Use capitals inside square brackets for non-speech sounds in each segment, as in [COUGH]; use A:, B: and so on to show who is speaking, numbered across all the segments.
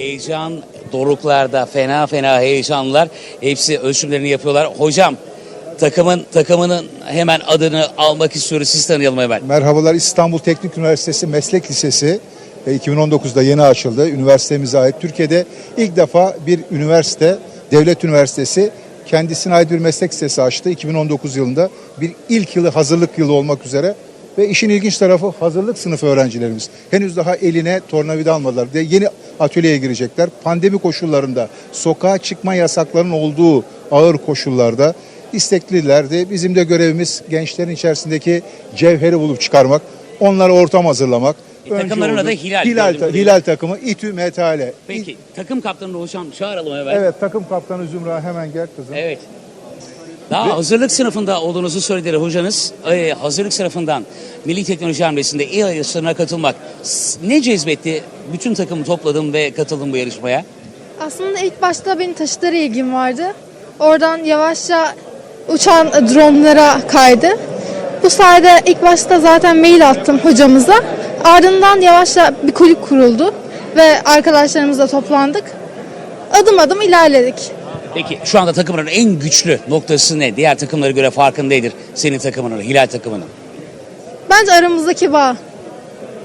A: Heyecan doruklarda fena fena heyecanlar. Hepsi ölçümlerini yapıyorlar. Hocam takımın takımının hemen adını almak istiyoruz. Siz tanıyalım hemen.
B: Merhabalar İstanbul Teknik Üniversitesi Meslek Lisesi e, 2019'da yeni açıldı. Üniversitemize ait. Türkiye'de ilk defa bir üniversite, devlet üniversitesi kendisine ait bir meslek lisesi açtı. 2019 yılında bir ilk yılı hazırlık yılı olmak üzere ve işin ilginç tarafı hazırlık sınıfı öğrencilerimiz. Henüz daha eline tornavida almadılar. De yeni atölyeye girecekler. Pandemi koşullarında sokağa çıkma yasaklarının olduğu ağır koşullarda isteklilerdi. Bizim de görevimiz gençlerin içerisindeki cevheri bulup çıkarmak, onlara ortam hazırlamak.
A: E, takımların
B: Önce
A: adı
B: oldu.
A: Hilal,
B: Hilal, ta-. Hilal takımı İTÜ MTAL.
A: Peki takım kaptanını hocam çağıralım hemen.
B: Evet takım kaptanı Zümra hemen gel kızım.
A: Evet. Daha hazırlık sınıfında olduğunuzu söylediler hocanız. Ee, hazırlık sınıfından Milli Teknoloji Hamlesi'nde il yarışlarına katılmak ne cezbetti? Bütün takımı topladım ve katıldım bu yarışmaya.
C: Aslında ilk başta benim taşıtlara ilgim vardı. Oradan yavaşça uçan dronlara kaydı. Bu sayede ilk başta zaten mail attım hocamıza. Ardından yavaşça bir kulüp kuruldu ve arkadaşlarımızla toplandık. Adım adım ilerledik.
A: Peki şu anda takımların en güçlü noktası ne? Diğer takımlara göre farkı nedir senin takımının, Hilal takımının?
C: Bence aramızdaki bağ.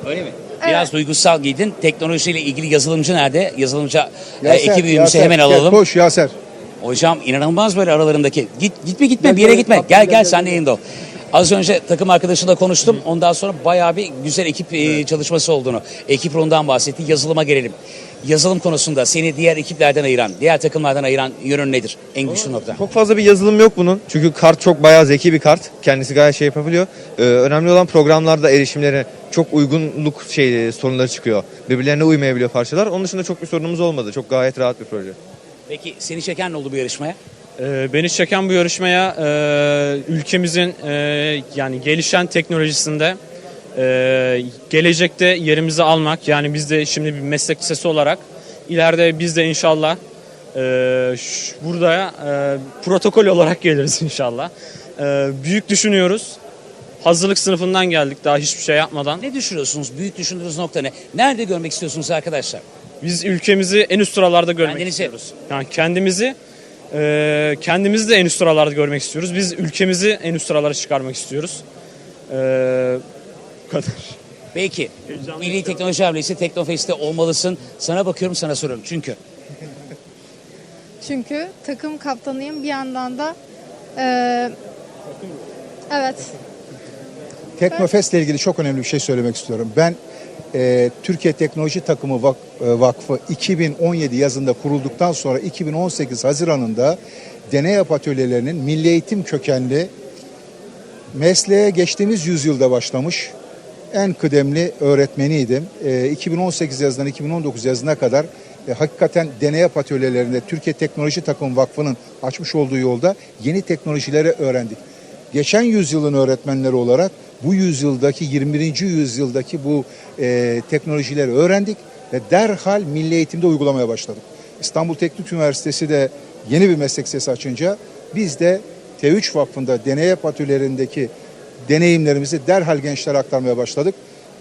A: Öyle mi? Biraz duygusal giydin. Teknolojiyle ilgili yazılımcı nerede? Yazılımcı e,
B: Yaser,
A: ekip üyemizi
B: Yaser,
A: hemen alalım.
B: koş Yaser.
A: Hocam inanılmaz böyle aralarındaki. Git gitme gitme
B: Gel,
A: bir yere
B: gel,
A: gitme. Gel
B: gel,
A: sen de ol. Az önce takım arkadaşıyla konuştum. Ondan sonra bayağı bir güzel ekip e, çalışması olduğunu. Ekip ruhundan bahsetti. Yazılıma gelelim. Yazılım konusunda seni diğer ekiplerden ayıran, diğer takımlardan ayıran yönün nedir? En güçlü nokta.
D: Çok fazla bir yazılım yok bunun. Çünkü kart çok bayağı zeki bir kart. Kendisi gayet şey yapabiliyor. Ee, önemli olan programlarda erişimlere çok uygunluk şey sorunları çıkıyor. Birbirlerine uymayabiliyor parçalar. Onun dışında çok bir sorunumuz olmadı. Çok gayet rahat bir proje.
A: Peki seni çeken ne oldu bu yarışmaya?
E: Ee, Beni çeken bu yarışmaya e, ülkemizin e, yani gelişen teknolojisinde e, gelecekte yerimizi almak yani biz de şimdi bir meslek lisesi olarak ileride biz de inşallah e, burada e, protokol olarak [LAUGHS] geliriz inşallah. E, büyük düşünüyoruz. Hazırlık sınıfından geldik daha hiçbir şey yapmadan.
A: Ne düşünüyorsunuz? Büyük düşündüğünüz nokta ne? Nerede görmek istiyorsunuz arkadaşlar?
E: Biz ülkemizi en üst sıralarda görmek
A: Kendinizi.
E: istiyoruz. Yani kendimizi e, kendimizi de en üst sıralarda görmek istiyoruz. Biz ülkemizi en üst sıralara çıkarmak istiyoruz. E, bu kadar.
A: Peki. Milli Teknoloji Hamlesi Teknofest'te olmalısın. Sana bakıyorum sana soruyorum. Çünkü
C: Çünkü takım kaptanıyım bir yandan da eee, evet
B: Teknofest ile ilgili çok önemli bir şey söylemek istiyorum. Ben e, Türkiye Teknoloji Takımı Vak- e, Vakfı 2017 yazında kurulduktan sonra 2018 Haziran'ında deney yap atölyelerinin milli eğitim kökenli mesleğe geçtiğimiz yüzyılda başlamış en kıdemli öğretmeniydim. E, 2018 yazından 2019 yazına kadar e, hakikaten deney atölyelerinde Türkiye Teknoloji Takımı Vakfı'nın açmış olduğu yolda yeni teknolojileri öğrendik. Geçen yüzyılın öğretmenleri olarak bu yüzyıldaki 21. yüzyıldaki bu e, teknolojileri öğrendik ve derhal milli eğitimde uygulamaya başladık. İstanbul Teknik Üniversitesi de yeni bir meslek lisesi açınca biz de T3 Vakfı'nda deney atölyelerindeki deneyimlerimizi derhal gençlere aktarmaya başladık.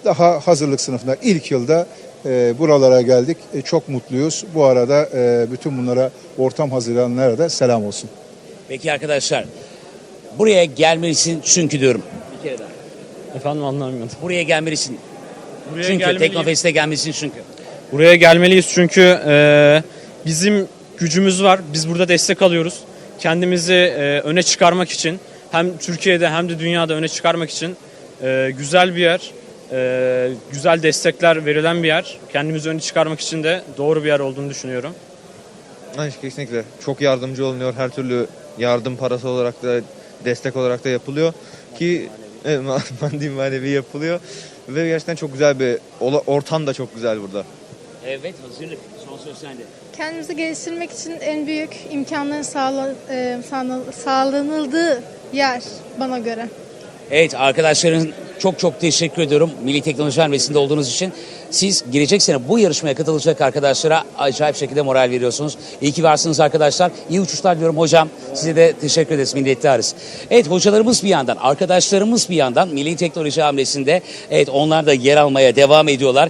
B: Daha hazırlık sınıfında ilk yılda e, buralara geldik. E, çok mutluyuz. Bu arada e, bütün bunlara ortam hazırlayanlara da selam olsun.
A: peki arkadaşlar buraya gelmelisin çünkü diyorum. Bir kere daha.
E: Efendim anlamıyorum.
A: Buraya gelmelisin.
E: Buraya
A: çünkü. Teknofest'e gelmelisin çünkü.
E: Buraya gelmeliyiz çünkü e, bizim gücümüz var. Biz burada destek alıyoruz. Kendimizi e, öne çıkarmak için hem Türkiye'de hem de dünyada öne çıkarmak için e, güzel bir yer, e, güzel destekler verilen bir yer. Kendimizi öne çıkarmak için de doğru bir yer olduğunu düşünüyorum.
D: Aynı şey, kesinlikle. Çok yardımcı olunuyor. Her türlü yardım parası olarak da destek olarak da yapılıyor. Ki [LAUGHS] evet, ma- maddi manevi yapılıyor. Ve gerçekten çok güzel bir ortam da çok güzel burada.
A: Evet hazırlık. Son söz sende.
C: Kendimizi geliştirmek için en büyük imkanların sağla, e, sağla- sağlanıldığı yer bana göre.
A: Evet arkadaşların çok çok teşekkür ediyorum Milli Teknoloji Hamlesi'nde olduğunuz için. Siz gelecek sene bu yarışmaya katılacak arkadaşlara acayip şekilde moral veriyorsunuz. İyi ki varsınız arkadaşlar. İyi uçuşlar diyorum hocam. Size de teşekkür ederiz minnettarız. Evet hocalarımız bir yandan, arkadaşlarımız bir yandan Milli Teknoloji Hamlesi'nde evet onlar da yer almaya devam ediyorlar.